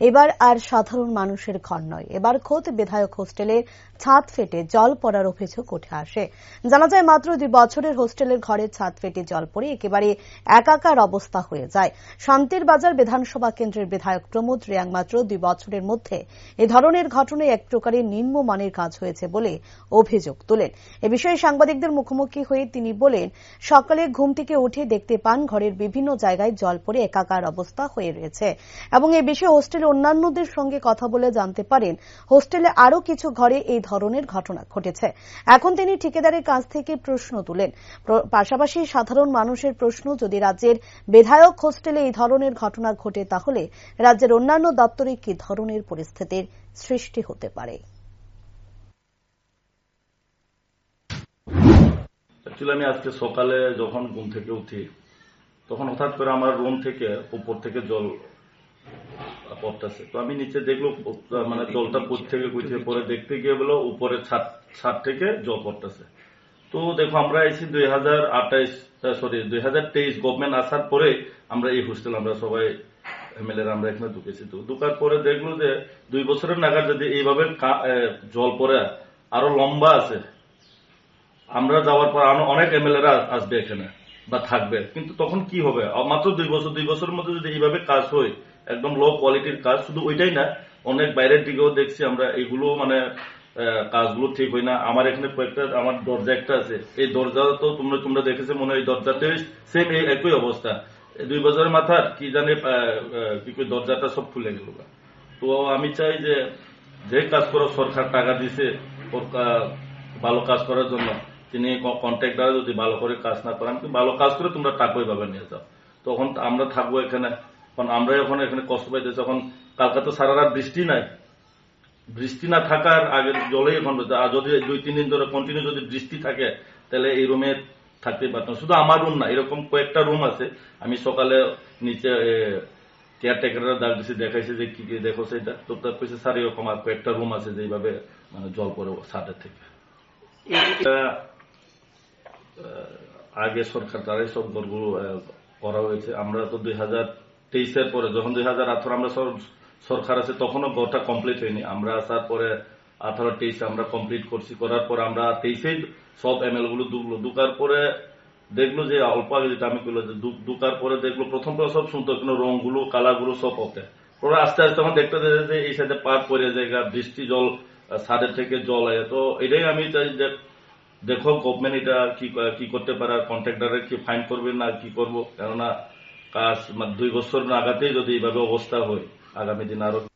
এবার আর সাধারণ মানুষের ঘর নয়। এবার খোদ বিধায়ক হোস্টেলে ছাদ ফেটে জল পড়ার অভিযোগ উঠে আসে। জানা যায়, মাত্র দুই বছরের হোস্টেলের ঘরের ছাদ ফেটে জল পড়ে একেবারে একাকার অবস্থা হয়ে যায়। শান্তির বাজার বিধানসভা কেন্দ্রের বিধায়ক প্রমোদ রিয়াং মাত্র দুই বছরের মধ্যে এ ধরনের ঘটনায় এক প্রকারের নিম্নমানের কাজ হয়েছে বলে অভিযোগ তোলেন। এ বিষয়ে সাংবাদিকদের মুখোমুখি হয়ে তিনি বলেন, সকালে ঘুম থেকে উঠে দেখতে পান ঘরের বিভিন্ন জায়গায় জল পড়ে একাকার অবস্থা হয়ে রয়েছে এবং এ বিষয়ে হোস্টেলে অন্যান্যদের সঙ্গে কথা বলে জানতে পারেন। হোস্টেলে আরও কিছু ঘরে এই ধরনের ঘটনা ঘটেছে। এখন তিনি ঠিকাদারের কাছ থেকে প্রশ্ন তুলেন। পাশাপাশি সাধারণ মানুষের প্রশ্ন, যদি রাজ্যের বিধায়ক হোস্টেলে এই ধরনের ঘটনা ঘটে, তাহলে রাজ্যের অন্যান্য দপ্তরে কি ধরনের পরিস্থিতির সৃষ্টি হতে পারে? আমি আজকে সকালে যখন ঘুম থেকে উঠি, তখন হঠাৎ করে আমার রুম থেকে উপর থেকে জল পড়তেছে তো আমি নিচে দেখল মানে জলটা কোথ থেকে কই পরে দেখতে গিয়ে বলো উপরে ছাদ ছাদ থেকে জল পড়তেছে। তো দেখো আমরা এসেছি দুই হাজার আঠাইশ সরি দুই হাজার তেইশ গভর্নমেন্ট আসার পরে আমরা এই হোস্টেল আমরা সবাই এমএলএ আমরা এখানে ঢুকেছি। তো ঢুকার পরে দেখল যে দুই বছরের নাগাদ যদি এইভাবে জল পড়ে আরও লম্বা আছে। আমরা যাওয়ার পর আরও অনেক এমএলএরা আসবে এখানে বা থাকবে। কিন্তু তখন কি হবে? মাত্র দুই বছর দুই বছরের মধ্যে যদি এইভাবে কাজ হয় একদম লো কোয়ালিটির কাজ, শুধু ওইটাই না, অনেক বাইরের দিকেও দেখছি আমরা, এগুলো মানে কাজগুলো ঠিক হয় না। আমার এখানে কয়েকটা, আমার দরজা একটা আছে। এই দরজা তো তোমরা তোমরা দেখেছ মনে হয় দরজাতে সেম একই অবস্থা। দুই বছরের মাথার কি জানে কি দরজাটা সব খুলে গেল তো আমি চাই যে যে কাজ করো, সরকার টাকা দিছে, ওর ভালো কাজ করার জন্য। তিনি কন্ট্রাক্টার যদি ভালো করে কাজ না করেন, ভালো কাজ করে তোমরা টাকা ওইভাবে নিয়ে যাও। তখন আমরা থাকব এখানে। কারণ আমরা এখন এখানে কষ্ট পাইতেছি এখন কালকে তো সারা রাত বৃষ্টি নাই। বৃষ্টি না থাকার আগে জলেই এখন যদি দুই, তিন দিন ধরে কন্টিনিউ যদি বৃষ্টি থাকে, তাহলে এই রুমে থাকতে পারতাম। শুধু আমার রুম না, এরকম কয়েকটা রুম আছে। আমি সকালে নিচে কেয়ারটেকাররা ডাক দিছি, দেখাইছে যে কি কি দেখো সেটা। তো তার কইছে, স্যার, এরকম আর কয়েকটা রুম আছে যে এইভাবে মানে জল পড়ে সাদের থেকে। আগে সরকার, তারাই সব ঘরগুলো করা হয়েছে। আমরা তো দুই হাজার তেইশের পরে যখন দুই হাজার আঠারো আমরা সর- সরকার আছে, তখনও ঘরটা কমপ্লিট হয়নি। আমরা আসার পরে আঠারো তেইশে আমরা কমপ্লিট করছি, করার পর আমরা তেইশেই সব এমএলগুলো ঢুকলো। ঢুকার পরে দেখল যে অল্প আগে যেটা আমি করল যে ঢুক- ঢুকার পরে দেখল প্রথম সব শুনতো কিন্তু রংগুলো, কালারগুলো সব ওকে। ওরা আস্তে আস্তে আমার দেখতে যে এই সাইডে পার পড়ে জায়গা বৃষ্টি, জল ছাদের থেকে জল আয়। তো এটাই আমি চাই যে দেখো গভর্নমেন্ট এটা কি কি করতে পারে কন্ট্রাক্টারে কি ফাইন করবে না কি করব? কেননা কাজ দুই বছর নাগাতেই যদি এইভাবে অবস্থা হয় আগামী দিন আরও